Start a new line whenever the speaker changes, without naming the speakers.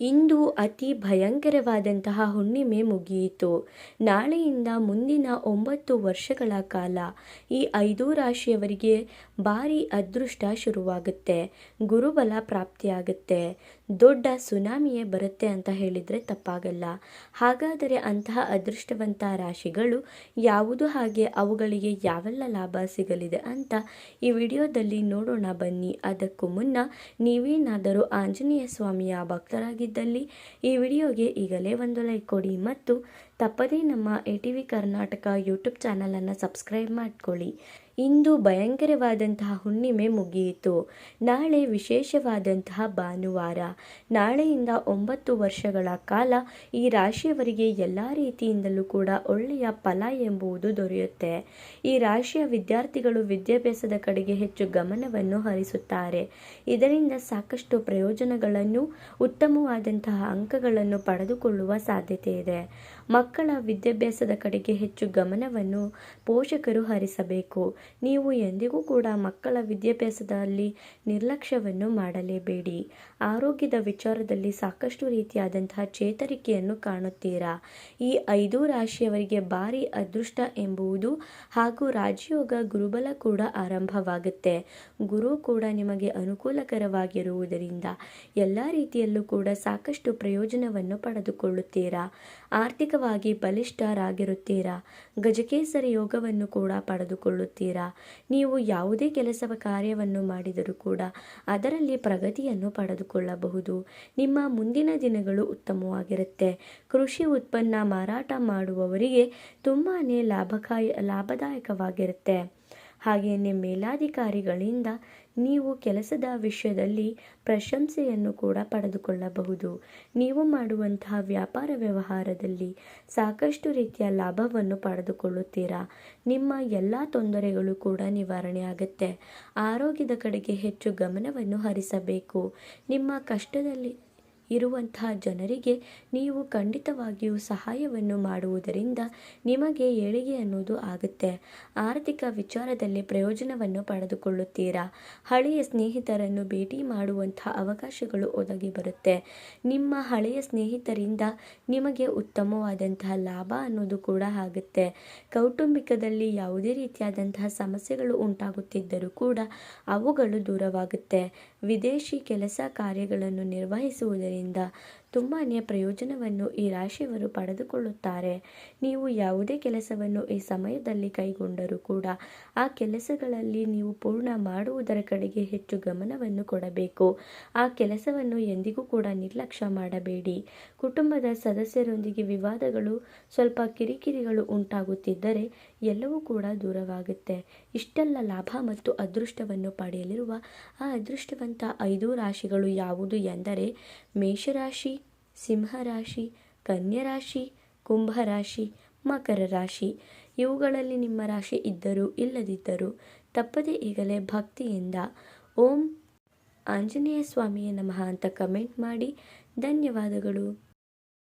ಇಂದು ಅತಿ ಭಯಂಕರವಾದಂತಹ ಹುಣ್ಣಿಮೆ ಮುಗಿಯಿತು. ನಾಳೆಯಿಂದ ಮುಂದಿನ ಒಂಬತ್ತು ವರ್ಷಗಳ ಕಾಲ ಈ ಐದು ರಾಶಿಯವರಿಗೆ ಭಾರಿ ಅದೃಷ್ಟ ಶುರುವಾಗುತ್ತೆ, ಗುರುಬಲ ಪ್ರಾಪ್ತಿಯಾಗುತ್ತೆ. ದೊಡ್ಡ ಸುನಾಮಿಯೇ ಬರುತ್ತೆ ಅಂತ ಹೇಳಿದರೆ ತಪ್ಪಾಗಲ್ಲ. ಹಾಗಾದರೆ ಅಂತಹ ಅದೃಷ್ಟವಂತ ರಾಶಿಗಳು ಯಾವುದು ಹಾಗೆ ಅವುಗಳಿಗೆ ಯಾವೆಲ್ಲ ಲಾಭ ಸಿಗಲಿದೆ ಅಂತ ಈ ವಿಡಿಯೋದಲ್ಲಿ ನೋಡೋಣ ಬನ್ನಿ. ಅದಕ್ಕೂ ಮುನ್ನ ನೀವೇನಾದರೂ ಆಂಜನೇಯ ಸ್ವಾಮಿಯ ಭಕ್ತರಾಗಿದ್ದಲ್ಲಿ ಈ ವಿಡಿಯೋಗೆ ಈಗಲೇ ಒಂದು ಲೈಕ್ ಕೊಡಿ ಮತ್ತು ತಪ್ಪದೇ ನಮ್ಮ A T V Karnataka YouTube ಚಾನಲನ್ನು ಸಬ್ಸ್ಕ್ರೈಬ್ ಮಾಡ್ಕೊಳ್ಳಿ. ಇಂದು ಭಯಂಕರವಾದಂತಹ ಹುಣ್ಣಿಮೆ ಮುಗಿಯಿತು. ನಾಳೆ ವಿಶೇಷವಾದಂತಹ ಭಾನುವಾರ. ನಾಳೆಯಿಂದ ಒಂಬತ್ತು ವರ್ಷಗಳ ಕಾಲ ಈ ರಾಶಿಯವರಿಗೆ ಎಲ್ಲ ರೀತಿಯಿಂದಲೂ ಕೂಡ ಒಳ್ಳೆಯ ಫಲ ಎಂಬುದು ದೊರೆಯುತ್ತೆ. ಈ ರಾಶಿಯ ವಿದ್ಯಾರ್ಥಿಗಳು ವಿದ್ಯಾಭ್ಯಾಸದ ಕಡೆಗೆ ಹೆಚ್ಚು ಗಮನವನ್ನು ಹರಿಸುತ್ತಾರೆ. ಇದರಿಂದ ಸಾಕಷ್ಟು ಪ್ರಯೋಜನಗಳನ್ನು, ಉತ್ತಮವಾದಂತಹ ಅಂಕಗಳನ್ನು ಪಡೆದುಕೊಳ್ಳುವ ಸಾಧ್ಯತೆ ಇದೆ. ಮಕ್ಕಳ ವಿದ್ಯಾಭ್ಯಾಸದ ಕಡೆಗೆ ಹೆಚ್ಚು ಗಮನವನ್ನು ಪೋಷಕರು ಹರಿಸಬೇಕು. ನೀವು ಎಂದಿಗೂ ಕೂಡ ಮಕ್ಕಳ ವಿದ್ಯಾಭ್ಯಾಸದಲ್ಲಿ ನಿರ್ಲಕ್ಷ್ಯವನ್ನು ಮಾಡಲೇಬೇಡಿ. ಆರೋಗ್ಯದ ವಿಚಾರದಲ್ಲಿ ಸಾಕಷ್ಟು ರೀತಿಯಾದಂತಹ ಚೇತರಿಕೆಯನ್ನು ಕಾಣುತ್ತೀರಾ? ಈ ಐದು ರಾಶಿಯವರಿಗೆ ಭಾರಿ ಅದೃಷ್ಟ ಎಂಬುವುದು ಹಾಗೂ ರಾಜಯೋಗ ಗುರುಬಲ ಕೂಡ ಆರಂಭವಾಗುತ್ತೆ. ಗುರು ಕೂಡ ನಿಮಗೆ ಅನುಕೂಲಕರವಾಗಿರುವುದರಿಂದ ಎಲ್ಲ ರೀತಿಯಲ್ಲೂ ಕೂಡ ಸಾಕಷ್ಟು ಪ್ರಯೋಜನವನ್ನು ಪಡೆದುಕೊಳ್ಳುತ್ತೀರಾ? ಆರ್ಥಿಕವಾಗಿ ಬಲಿಷ್ಠರಾಗಿರುತ್ತೀರಾ? ಗಜಕೇಸರಿ ಯೋಗವನ್ನು ಕೂಡ ಪಡೆದುಕೊಳ್ಳುತ್ತೀರಾ? ನೀವು ಯಾವುದೇ ಕೆಲಸ ಕಾರ್ಯವನ್ನು ಮಾಡಿದರೂ ಕೂಡ ಅದರಲ್ಲಿ ಪ್ರಗತಿಯನ್ನು ಪಡೆದುಕೊಳ್ಳಬಹುದು. ನಿಮ್ಮ ಮುಂದಿನ ದಿನಗಳು ಉತ್ತಮವಾಗಿರುತ್ತೆ. ಕೃಷಿ ಉತ್ಪನ್ನ ಮಾರಾಟ ಮಾಡುವವರಿಗೆ ತುಂಬಾ ಲಾಭಕಾಯ, ಲಾಭದಾಯಕವಾಗಿರುತ್ತೆ. ಹಾಗೆಯೇ ಮೇಲಾಧಿಕಾರಿಗಳಿಂದ ನೀವು ಕೆಲಸದ ವಿಷಯದಲ್ಲಿ ಪ್ರಶಂಸೆಯನ್ನು ಕೂಡ ಪಡೆದುಕೊಳ್ಳಬಹುದು. ನೀವು ಮಾಡುವಂತಹ ವ್ಯಾಪಾರ ವ್ಯವಹಾರದಲ್ಲಿ ಸಾಕಷ್ಟು ರೀತಿಯ ಲಾಭವನ್ನು ಪಡೆದುಕೊಳ್ಳುತ್ತೀರಾ? ನಿಮ್ಮ ಎಲ್ಲ ತೊಂದರೆಗಳು ಕೂಡ ನಿವಾರಣೆ ಆಗುತ್ತೆ. ಆರೋಗ್ಯದ ಕಡೆಗೆ ಹೆಚ್ಚು ಗಮನವನ್ನು ಹರಿಸಬೇಕು. ನಿಮ್ಮ ಕಷ್ಟದಲ್ಲಿ ಇರುವಂತಹ ಜನರಿಗೆ ನೀವು ಖಂಡಿತವಾಗಿಯೂ ಸಹಾಯವನ್ನು ಮಾಡುವುದರಿಂದ ನಿಮಗೆ ಏಳಿಗೆ ಅನ್ನೋದು ಆಗುತ್ತೆ. ಆರ್ಥಿಕ ವಿಚಾರದಲ್ಲಿ ಪ್ರಯೋಜನವನ್ನು ಪಡೆದುಕೊಳ್ಳುತ್ತೀರಾ? ಹಳೆಯ ಸ್ನೇಹಿತರನ್ನು ಭೇಟಿ ಮಾಡುವಂತಹ ಅವಕಾಶಗಳು ಒದಗಿ ಬರುತ್ತೆ. ನಿಮ್ಮ ಹಳೆಯ ಸ್ನೇಹಿತರಿಂದ ನಿಮಗೆ ಉತ್ತಮವಾದಂತಹ ಲಾಭ ಅನ್ನೋದು ಕೂಡ ಆಗುತ್ತೆ. ಕೌಟುಂಬಿಕದಲ್ಲಿ ಯಾವುದೇ ರೀತಿಯಾದಂತಹ ಸಮಸ್ಯೆಗಳು ಉಂಟಾಗುತ್ತಿದ್ದರೂ ಕೂಡ ಅವುಗಳು ದೂರವಾಗುತ್ತೆ. ವಿದೇಶಿ ಕೆಲಸ ಕಾರ್ಯಗಳನ್ನು ನಿರ್ವಹಿಸುವುದರಿಂದ 人的。ತುಂಬಾ ಪ್ರಯೋಜನವನ್ನು ಈ ರಾಶಿಯವರು ಪಡೆದುಕೊಳ್ಳುತ್ತಾರೆ. ನೀವು ಯಾವುದೇ ಕೆಲಸವನ್ನು ಈ ಸಮಯದಲ್ಲಿ ಕೈಗೊಂಡರೂ ಕೂಡ ಆ ಕೆಲಸಗಳಲ್ಲಿ ನೀವು ಪೂರ್ಣ ಮಾಡುವುದರ ಕಡೆಗೆ ಹೆಚ್ಚು ಗಮನವನ್ನು ಕೊಡಬೇಕು. ಆ ಕೆಲಸವನ್ನು ಎಂದಿಗೂ ಕೂಡ ನಿರ್ಲಕ್ಷ್ಯ ಮಾಡಬೇಡಿ. ಕುಟುಂಬದ ಸದಸ್ಯರೊಂದಿಗೆ ವಿವಾದಗಳು, ಸ್ವಲ್ಪ ಕಿರಿಕಿರಿಗಳು ಉಂಟಾಗುತ್ತಿದ್ದರೆ ಎಲ್ಲವೂ ಕೂಡ ದೂರವಾಗುತ್ತೆ. ಇಷ್ಟೆಲ್ಲ ಲಾಭ ಮತ್ತು ಅದೃಷ್ಟವನ್ನು ಪಡೆಯಲಿರುವ ಆ ಅದೃಷ್ಟವಂತ ಐದು ರಾಶಿಗಳು ಯಾವುದು ಎಂದರೆ ಮೇಷರಾಶಿ ಸಿಂಹರಾಶಿ, ಕನ್ಯರಾಶಿ, ಕುಂಭರಾಶಿ ಮಕರ ರಾಶಿ ಇವುಗಳಲ್ಲಿ ನಿಮ್ಮ ರಾಶಿ ಇದ್ದರೂ ಇಲ್ಲದಿದ್ದರೂ ತಪ್ಪದೇ ಈಗಲೇ ಭಕ್ತಿಯಿಂದ ಓಂ ಆಂಜನೇಯ ಸ್ವಾಮಿಯ ನಮಃ ಅಂತ ಕಮೆಂಟ್ ಮಾಡಿ. ಧನ್ಯವಾದಗಳು.